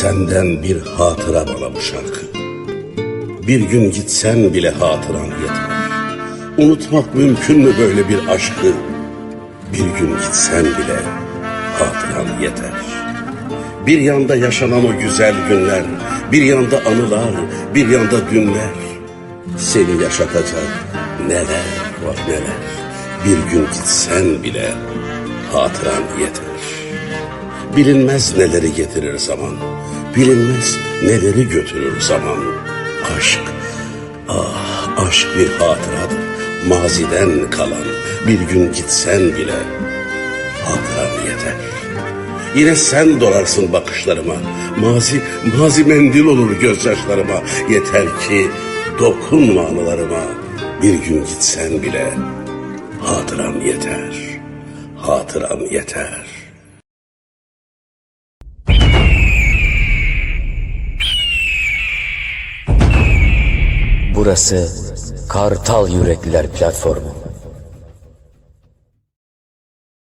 Senden bir hatıra bana bu şarkı. Bir gün gitsen bile hatıran yeter. Unutmak mümkün mü böyle bir aşkı? Bir gün gitsen bile hatıran yeter. Bir yanda yaşanan o güzel günler, bir yanda anılar, bir yanda dünler. Seni yaşatacak neler var neler. Bir gün gitsen bile hatıran yeter. Bilinmez neleri getirir zaman, bilinmez neleri götürür zaman. Aşk, ah aşk bir hatıradır, maziden kalan. Bir gün gitsen bile hatıran yeter. Yine sen dolarsın bakışlarıma. Mazi, mazi mendil olur gözyaşlarıma. Yeter ki dokunma anılarıma. Bir gün gitsen bile hatıram yeter. Hatıram yeter. Burası Kartal Yürekliler Platformu.